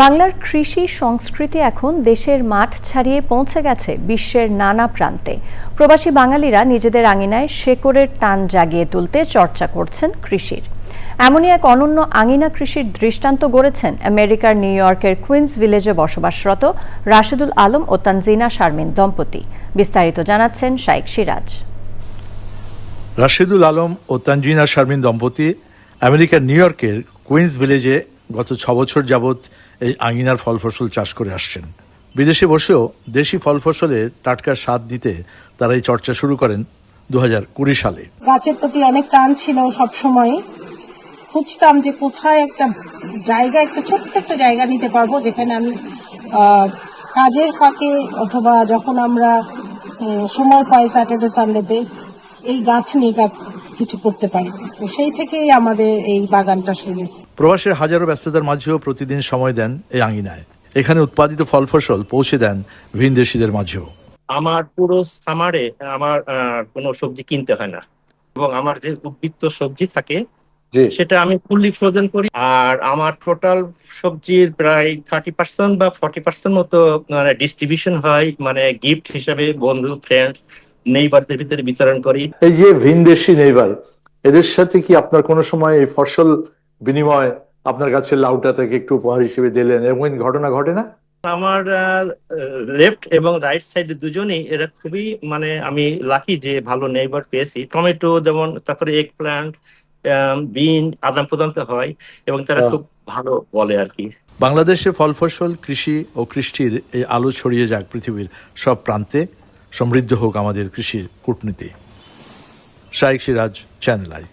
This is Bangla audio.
বাংলার কৃষি সংস্কৃতি এখন দেশের মাঠ ছাড়িয়ে পৌঁছে গেছে বিশ্বের নানা প্রান্তে। প্রবাসী বাঙালিরা নিজেদের আঙিনায় শেকড়ের টান জাগিয়ে তুলতে চর্চা করছেন কৃষির। এমনই এক অনন্য আঙিনা কৃষির দৃষ্টান্ত গড়েছেন আমেরিকার নিউ ইয়র্কের কুইন্স ভিলেজে বসবাসরত রাশেদুল আলম ও তানজিনা শারমিন দম্পতি। বিস্তারিত জানাচ্ছেন শাইক সিরাজ। রাশেদুল আলম ও তানজিনা শারমিন দম্পতি আমেরিকার নিউ ইয়র্কের কুইন্স ভিলেজে গত ছ বছর যাবৎ এই আঙিনার ফল ফসল চাষ করে আসছেন। বিদেশে বসেও দেশি ফল ফসলের টাটকা স্বাদ দিতে তারা এই চর্চা শুরু করেন দু সালে। গাছের প্রতি অনেক টান ছিল সব সময় খুঁজতাম যে কোথায় একটা জায়গা, একটা ছোট্ট একটা জায়গা নিতে পারব যেখানে আমি কাজের ফাঁকে অথবা যখন আমরা সময় পাই স্যাটারডে সানডেতে এই গাছ নিয়ে কিছু করতে পারি। তো সেই থেকেই আমাদের এই বাগানটা শুরু। প্রবাসের হাজারো ব্যস্ততার মাঝেও প্রতিদিন সময় দেন এই আঙিনায়। এখানে উৎপাদিত ফল ফসল পৌঁছে দেন ভিনদেশিদের মাঝেও। আমার পুরো সামারে আমার আহ, কোনো সবজি কিনতে হয় না। এবং আমার যে উদ্বৃত্ত সবজি থাকে সেটা আমি ফুললি ফ্রোজেন করি। আর আমার টোটাল সবজির প্রায় থার্টি পার্সেন্ট বা ফর্টি পার্সেন্ট মতো মানে ডিস্ট্রিবিউশন হয়। মানে গিফট হিসাবে বন্ধু ফ্রেন্ড নেইবারদের ভিতরে বিতরণ করি। এই যে ভিনদেশি নেইবার এদের সাথে কি আপনার কোনো সময় এই ফসল বিনিময় আপনার কাছে লাউটা থেকে একটু উপহার হিসেবে দিলেন? এমন ঘটনা ঘটে না? আমার লেফট এবং রাইট সাইড দুজনেই এরা খুবই মানে আমি লাকি যে ভালো নেইবার পেয়েছি। টমেটো যেমন তারপরে এগ প্ল্যান্ট বিন আদান প্রদান তো হয় এবং তারা খুব ভালো বলে আর কি। বাংলাদেশে ফল ফসল কৃষি ও কৃষ্টির এই আলো ছড়িয়ে যাক পৃথিবীর সব প্রান্তে। সমৃদ্ধ হোক আমাদের কৃষির কূটনীতি। Shaikh Siraj channel I.